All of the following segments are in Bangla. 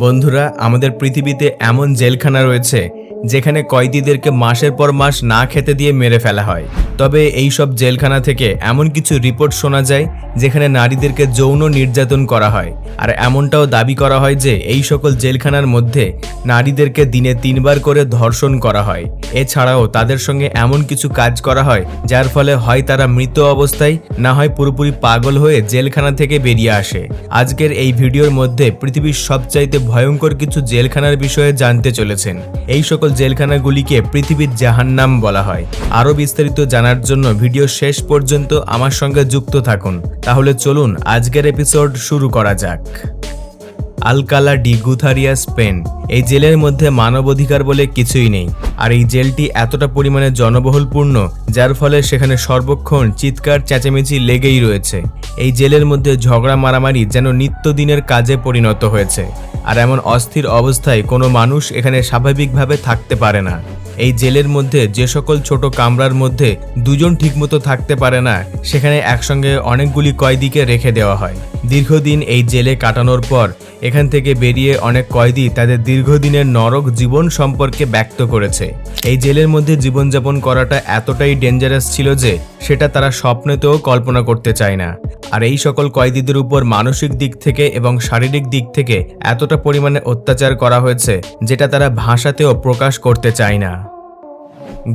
বন্ধুরা, আমাদের পৃথিবীতে এমন জেলখানা রয়েছে যেখানে কয়েদিদেরকে মাসের পর মাস না খেতে দিয়ে মেরে ফেলা হয়। তবে এই সব জেলখানা থেকে এমন কিছু রিপোর্ট শোনা যায় যেখানে নারীদেরকে যৌন নির্যাতন করা হয়। আর এমনটাও দাবি করা হয় যে এই সকল জেলখানার মধ্যে নারীদেরকে দিনে তিনবার করে ধর্ষণ করা হয়। এছাড়াও তাদের সঙ্গে এমন কিছু কাজ করা হয় যার ফলে হয় তারা মৃত অবস্থায়, না হয় পুরোপুরি পাগল হয়ে জেলখানা থেকে বেরিয়ে আসে। আজকের এই ভিডিওর মধ্যে পৃথিবীর সবচাইতে ভয়ঙ্কর কিছু জেলখানার বিষয়ে জানতে চলেছেন। এই সকল জেলখানাগুলিকে পৃথিবীর জাহান্নাম বলা হয়। আরও বিস্তারিত জানার জন্য ভিডিও শেষ পর্যন্ত আমার সঙ্গে যুক্ত থাকুন। তাহলে চলুন আজকের এপিসোড শুরু করা যাক। আলকালা ডি গুথারিয়া স্পেন এই জেলের মধ্যে মানবাধিকার বলে কিছুই নেই। আর এই জেলটি এতটা পরিমাণে জনবহুলপূর্ণ, যার ফলে সেখানে সর্বক্ষণ চিৎকার, চেঁচামেচি লেগেই রয়েছে। এই জেলের মধ্যে ঝগড়া মারামারি যেন নিত্যদিনের কাজে পরিণত হয়েছে। আর এমন অস্থির অবস্থায় কোনো মানুষ এখানে স্বাভাবিকভাবে থাকতে পারে না। এই জেলের মধ্যে যে সকল ছোট কামরার মধ্যে দুজন ঠিকমতো থাকতে পারে না, সেখানে একসঙ্গে অনেকগুলি কয়েদিকে রেখে দেওয়া হয়। দীর্ঘদিন এই জেলে কাটানোর পর এখান থেকে বেরিয়ে অনেক কয়েদি তাদের দীর্ঘদিনের নরক জীবন সম্পর্কে ব্যক্ত করেছে। এই জেলের মধ্যে জীবনযাপন করাটা এতটাই ডেঞ্জারাস ছিল যে সেটা তারা স্বপ্নেতেও কল্পনা করতে চায় না। আর এই সকল কয়েদিদের উপর মানসিক দিক থেকে এবং শারীরিক দিক থেকে এতটা পরিমাণে অত্যাচার করা হয়েছে যেটা তারা ভাষাতেও প্রকাশ করতে চায় না।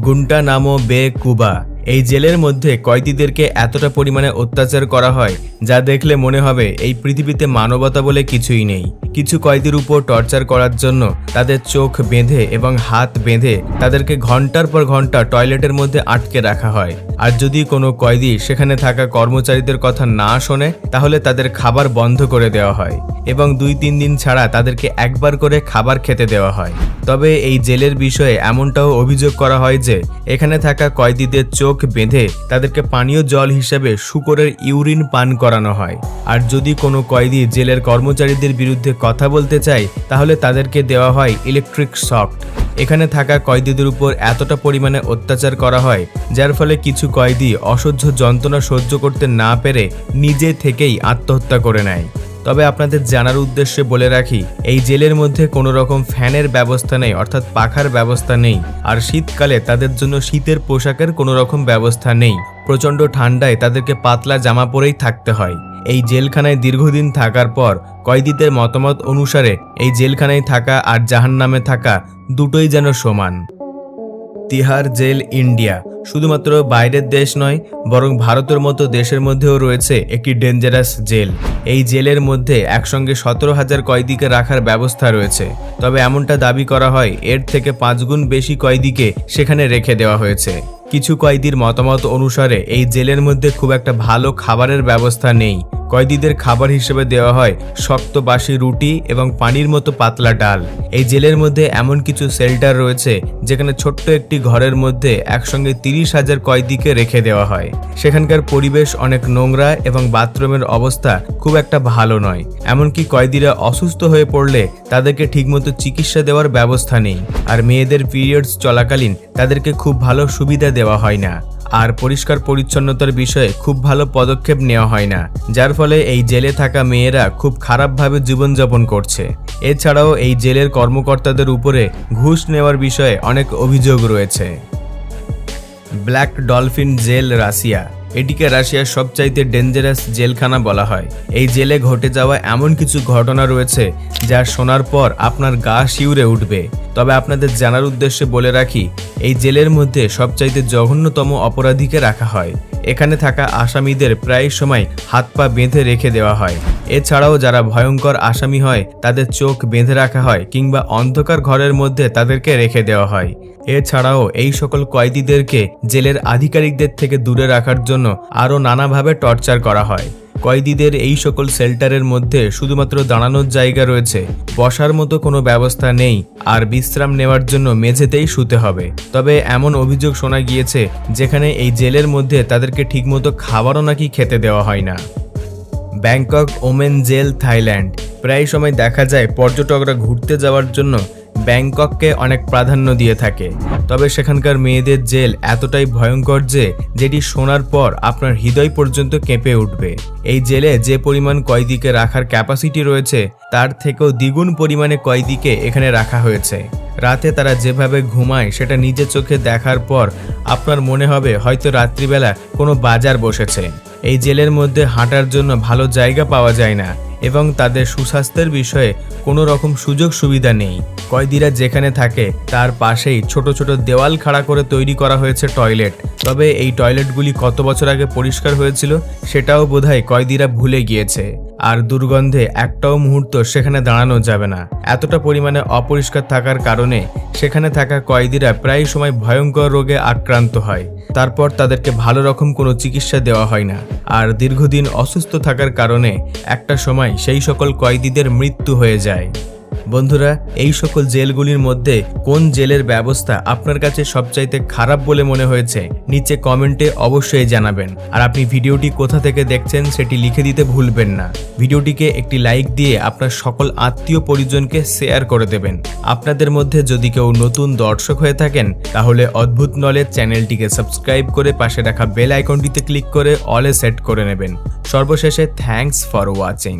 গুন্টা নামো বে কুবা এই জেলের মধ্যে কয়েদিদেরকে এতটা পরিমাণে অত্যাচার করা হয়, যা দেখলে মনে হবে এই পৃথিবীতে মানবতা বলে কিছুই নেই। কিছু কয়েদির উপর টর্চার করার জন্য তাদের চোখ বেঁধে এবং হাত বেঁধে তাদেরকে ঘণ্টার পর ঘণ্টা টয়লেটের মধ্যে আটকে রাখা হয়। আর যদি কোনো কয়েদি সেখানে থাকা কর্মচারীদের কথা না শোনে, তাহলে তাদের খাবার বন্ধ করে দেওয়া হয় এবং দুই তিন দিন ছাড়া তাদেরকে একবার করে খাবার খেতে দেওয়া হয়। তবে এই জেলের বিষয়ে এমনটাও অভিযোগ করা হয় যে, এখানে থাকা কয়েদিদের চোখ বেঁধে তাদেরকে পানীয় জল হিসেবে শুকরের ইউরিন পান করানো হয়। আর যদি কোনো কয়েদি জেলের কর্মচারীদের বিরুদ্ধে কথা বলতে চায়, তাহলে তাদেরকে দেওয়া হয় ইলেকট্রিক শক। এখানে থাকা কয়েদিদের উপর এতটা পরিমাণে অত্যাচার করা হয়, যার ফলে কিছু কয়েদি অসহ্য যন্ত্রণা সহ্য করতে না পেরে নিজে থেকেই আত্মহত্যা করে নেয়। তবে আপনাদের জানার উদ্দেশ্যে বলে রাখি, এই জেলের মধ্যে কোনো রকম ফ্যানের ব্যবস্থা নেই, অর্থাৎ পাখার ব্যবস্থা নেই। আর শীতকালে তাদের জন্য শীতের পোশাকের কোনো রকম ব্যবস্থা নেই। প্রচণ্ড ঠান্ডায় তাদেরকে পাতলা জামা পরেই থাকতে হয়। এই জেলখানায় দীর্ঘদিন থাকার পর কয়েদিদের মতামত অনুসারে এই জেলখানায় থাকা আর জাহান্নামে থাকা দুটোই যেন সমান। তিহার জেল ইন্ডিয়া শুধুমাত্র বাইরের দেশ নয়, বরং ভারতের মতো দেশের মধ্যেও রয়েছে একটি ডেঞ্জারাস জেল। এই জেলের মধ্যে একসঙ্গে সতেরো হাজার কয়েদিকে রাখার ব্যবস্থা রয়েছে। তবে এমনটা দাবি করা হয়, এর থেকে পাঁচগুণ বেশি কয়েদিকে সেখানে রেখে দেওয়া হয়েছে। কিছু কয়েদির মতামত অনুসারে, এই জেলের মধ্যে খুব একটা ভালো খাবারের ব্যবস্থা নেই। কয়েদিদের খাবার হিসেবে দেওয়া হয় শক্ত বাসি রুটি এবং পানির মতো পাতলা ডাল। এই জেলের মধ্যে এমন কিছু শেল্টার রয়েছে, যেখানে ছোট্ট একটি ঘরের মধ্যে একসঙ্গে তিরিশ হাজার কয়েদিকে রেখে দেওয়া হয়। সেখানকার পরিবেশ অনেক নোংরা এবং বাথরুমের অবস্থা খুব একটা ভালো নয়। এমনকি কয়েদিরা অসুস্থ হয়ে পড়লে তাদেরকে ঠিকমতো চিকিৎসা দেওয়ার ব্যবস্থা নেই। আর মেয়েদের পিরিয়ডস চলাকালীন তাদেরকে খুব ভালো সুবিধা দেওয়া হয় না। আর পরিষ্কার পরিচ্ছন্নতার বিষয়ে খুব ভালো পদক্ষেপ নেওয়া হয় না। যার ফলে এই জেলে থাকা মেয়েরা খুব খারাপভাবে জীবনযাপন করছে। এছাড়াও এই জেলের কর্মকর্তাদের উপরে ঘুষ নেওয়ার বিষয়ে অনেক অভিযোগ রয়েছে। Black dolphin jail Russia. এটিকে রাশিয়ার সবচাইতে ডেঞ্জারাস জেলখানা বলা হয়। এই জেলে ঘটে যাওয়া এমন কিছু ঘটনা রয়েছে যা শোনার পর আপনার গা শিউরে উঠবে। তবে আপনাদের জানার উদ্দেশ্যে বলে রাখি, এই জেলের মধ্যে সবচাইতে জঘন্যতম অপরাধীকে রাখা হয়। এখানে থাকা আসামিদের প্রায় সময় হাত পা বেঁধে রেখে দেওয়া হয়। এছাড়াও যারা ভয়ঙ্কর আসামি হয়, তাদের চোখ বেঁধে রাখা হয় কিংবা অন্ধকার ঘরের মধ্যে তাদেরকে রেখে দেওয়া হয়। এছাড়াও এই সকল কয়েদিদেরকে জেলের আধিকারিকদের থেকে দূরে রাখার জন্য আরও নানাভাবে টর্চার করা হয়। কয়েদিদের এই সকল শেল্টারের মধ্যে শুধুমাত্র দাঁড়ানোর জায়গা রয়েছে, বসার মতো কোনো ব্যবস্থা নেই, আর বিশ্রাম নেওয়ার জন্য মেঝেতেই শুতে হবে। তবে এমন অভিযোগ শোনা গিয়েছে, যেখানে এই জেলের মধ্যে তাদেরকে ঠিকমতো খাবারও নাকি খেতে দেওয়া হয় না। Bangkok women jail, Thailand. প্রায় সময় দেখা যায়, পর্যটকরা ঘুরতে যাওয়ার জন্য ব্যাংকককে অনেক প্রাধান্য দিয়ে থাকে। তবে সেখানকার মেয়েদের জেল এতটাই ভয়ঙ্কর যে, যেটি শোনার পর আপনার হৃদয় পর্যন্ত কেঁপে উঠবে। এই জেলে যে পরিমাণ কয়েদিকে রাখার ক্যাপাসিটি রয়েছে, তার থেকেও দ্বিগুণ পরিমাণে কয়েদিকে এখানে রাখা হয়েছে। রাতে তারা যেভাবে ঘুমায়, সেটা নিজে চোখে দেখার পর আপনার মনে হবে হয়তো রাত্রিবেলা কোনো বাজার বসেছে। এই জেলের মধ্যে হাঁটার জন্য ভালো জায়গা পাওয়া যায় না। এবং তাদের সুস্বাস্থ্যের বিষয়ে কোনো রকম সুযোগ সুবিধা নেই। কয়েদিরা যেখানে থাকে, তার পাশেই ছোট ছোট দেওয়াল খাড়া করে তৈরি করা হয়েছে টয়লেট। তবে এই টয়লেটগুলি কত বছর আগে পরিষ্কার হয়েছিল, সেটাও বোধহয় কয়েদিরা ভুলে গিয়েছে। আর দুর্গন্ধে একটাও মুহূর্ত সেখানে দাঁড়ানো যাবে না। এতটা পরিমাণে অপরিষ্কার থাকার কারণে সেখানে থাকা কয়েদিরা প্রায় সময় ভয়ঙ্কর রোগে আক্রান্ত হয়। তারপর তাদেরকে ভালো রকম কোনো চিকিৎসা দেওয়া হয় না। আর দীর্ঘদিন অসুস্থ থাকার কারণে একটা সময় সেই সকল কয়েদিদের মৃত্যু হয়ে যায়। বন্ধুরা, এই সকল জেলগুলির মধ্যে কোন জেলের ব্যবস্থা আপনার কাছে সবচাইতে খারাপ বলে মনে হয়েছে, নিচে কমেন্টে অবশ্যই জানাবেন। আর আপনি ভিডিওটি কোথা থেকে দেখছেন সেটি লিখে দিতে ভুলবেন না। ভিডিওটিকে একটি লাইক দিয়ে আপনার সকল আত্মীয় পরিজনকে শেয়ার করে দেবেন। আপনাদের মধ্যে যদি কেউ নতুন দর্শক হয়ে থাকেন, তাহলে অদ্ভুত নলেজ চ্যানেলটিকে সাবস্ক্রাইব করে পাশে রাখা বেল আইকনটিতে ক্লিক করে অলে সেট করে নেবেন। সর্বশেষে থ্যাঙ্কস ফর ওয়াচিং।